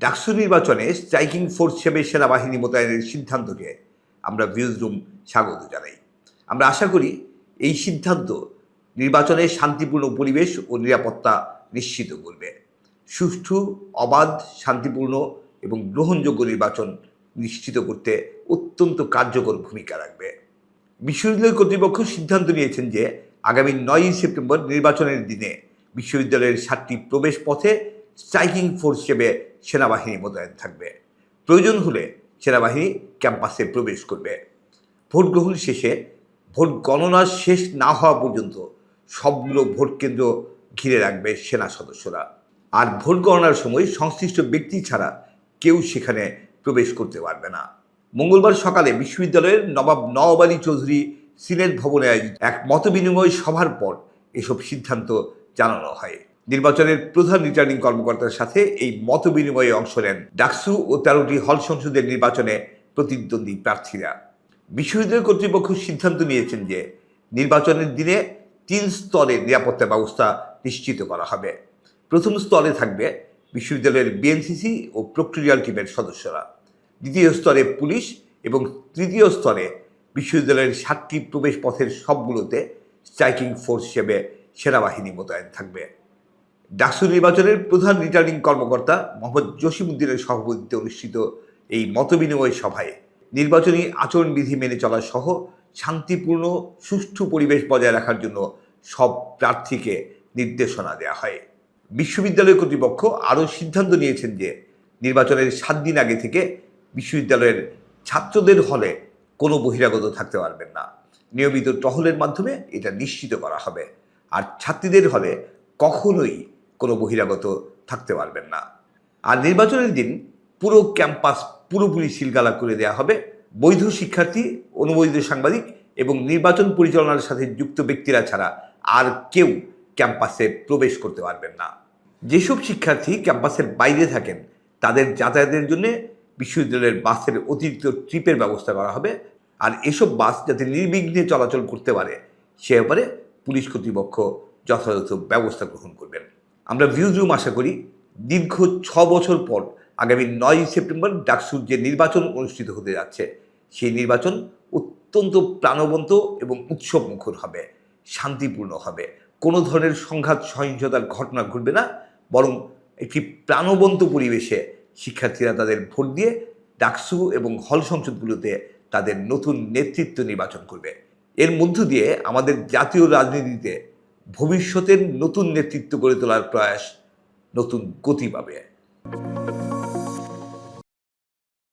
ডাকসু নির্বাচনে striking force হিসেবে সেনাবাহিনী মোতায়েনের সিদ্ধান্তকে আমরা ভিউজ রুম স্বাগত জানাই। আমরা আশা করি এই সিদ্ধান্ত নির্বাচনে শান্তিপূর্ণ পরিবেশ ও নিরাপত্তা নিশ্চিত করবে। সুষ্ঠু, অবাধ, শান্তিপূর্ণ এবং গ্রহণযোগ্য নির্বাচন নিশ্চিত করতে অত্যন্ত কার্যকর ভূমিকা রাখবে। বিশ্ববিদ্যালয় কর্তৃপক্ষ সিদ্ধান্ত নিয়েছেন যে আগামী নয়ই সেপ্টেম্বর নির্বাচনের দিনে বিশ্ববিদ্যালয়ের সাতটি প্রবেশ পথে স্ট্রাইকিং ফোর্স হিসেবে সেনাবাহিনী মোতায়েন থাকবে। প্রয়োজন হলে সেনাবাহিনী ক্যাম্পাসে প্রবেশ করবে। ভোট গ্রহণ শেষে ভোট গণনা শেষ না হওয়া পর্যন্ত সবগুলো ভোট কেন্দ্র ঘিরে রাখবে সেনা সদস্যরা। আর ভোট গণনার সময় সংশ্লিষ্ট ব্যক্তি ছাড়া কেউ সেখানে প্রবেশ করতে পারবে না। মঙ্গলবার সকালে বিশ্ববিদ্যালয়ের নবাব নওয়াব আলী চৌধুরী সিনেট ভবনে আয়োজিত এক মতবিনিময় সভার পর এসব সিদ্ধান্ত জানানো হয়। নির্বাচনের প্রধান রিটার্নিং কর্মকর্তার সাথে এই মতবিনিময়ে অংশ নেন ডাকসু ও তেরোটি হল সংসদের নির্বাচনে প্রতিদ্বন্দ্বী প্রার্থীরা। বিশ্ববিদ্যালয় কর্তৃপক্ষ সিদ্ধান্ত নিয়েছেন যে নির্বাচনের দিনে তিন স্তরে নিরাপত্তা ব্যবস্থা নিশ্চিত করা হবে। প্রথম স্তরে থাকবে বিশ্ববিদ্যালয়ের বিএনসিসি ও প্রক্টোরিয়াল টিমের সদস্যরা। দ্বিতীয় স্তরে পুলিশ এবং তৃতীয় স্তরে বিশ্ববিদ্যালয়ের সাতটি প্রবেশ পথের সবগুলোতে স্ট্রাইকিং ফোর্স হিসেবে সেনাবাহিনী মোতায়েন থাকবে। ডাকসু নির্বাচনের প্রধান রিটার্নিং কর্মকর্তা মোহাম্মদ জসিমুদ্দিনের সভাপতিত্বে অনুষ্ঠিত এই মতবিনিময় সভায় নির্বাচনী আচরণবিধি মেনে চলা সহ শান্তিপূর্ণ, সুষ্ঠু পরিবেশ বজায় রাখার জন্য সব প্রার্থীকে নির্দেশনা দেওয়া হয়। বিশ্ববিদ্যালয় কর্তৃপক্ষ আরও সিদ্ধান্ত নিয়েছেন যে নির্বাচনের সাত দিন আগে থেকে বিশ্ববিদ্যালয়ের ছাত্রদের হলে কোনো বহিরাগত থাকতে পারবেন না। নিয়মিত টহলের মাধ্যমে এটা নিশ্চিত করা হবে। আর ছাত্রীদের হলে কখনোই কোনো বহিরাগত থাকতে পারবেন না। আর নির্বাচনের দিন পুরো ক্যাম্পাস পুরোপুরি সিলগালা করে দেওয়া হবে। বৈধ শিক্ষার্থী, অনুমোদিত সাংবাদিক এবং নির্বাচন পরিচালনার সাথে যুক্ত ব্যক্তিরা ছাড়া আর কেউ ক্যাম্পাসে প্রবেশ করতে পারবেন না। যেসব শিক্ষার্থী ক্যাম্পাসের বাইরে থাকেন, তাদের যাতায়াতের জন্য বিশ্ববিদ্যালয়ের বাসের অতিরিক্ত ট্রিপের ব্যবস্থা করা হবে। আর এসব বাস যাতে নির্বিঘ্নে চলাচল করতে পারে, সে ব্যাপারে পুলিশ কর্তৃপক্ষ যথাযথ ব্যবস্থা গ্রহণ করবেন। আমরা ভিউজ রুম আশা করি দীর্ঘ ছ বছর পর আগামী নয় সেপ্টেম্বর ডাকসুর যে নির্বাচন অনুষ্ঠিত হতে যাচ্ছে, সেই নির্বাচন অত্যন্ত প্রাণবন্ত এবং উৎসব মুখর হবে, শান্তিপূর্ণ হবে। কোনো ধরনের সংঘাত, সহিংসতার ঘটনা ঘটবে না, বরং একটি প্রাণবন্ত পরিবেশে শিক্ষার্থীরা তাদের ভোট দিয়ে ডাকসু এবং হল সংসদগুলোতে তাদের নতুন নেতৃত্ব নির্বাচন করবে। এর মধ্য দিয়ে আমাদের জাতীয় রাজনীতিতে ভবিষ্যতের নতুন নেতৃত্ব গড়ে তোলার প্রয়াস নতুন গতি পাবে।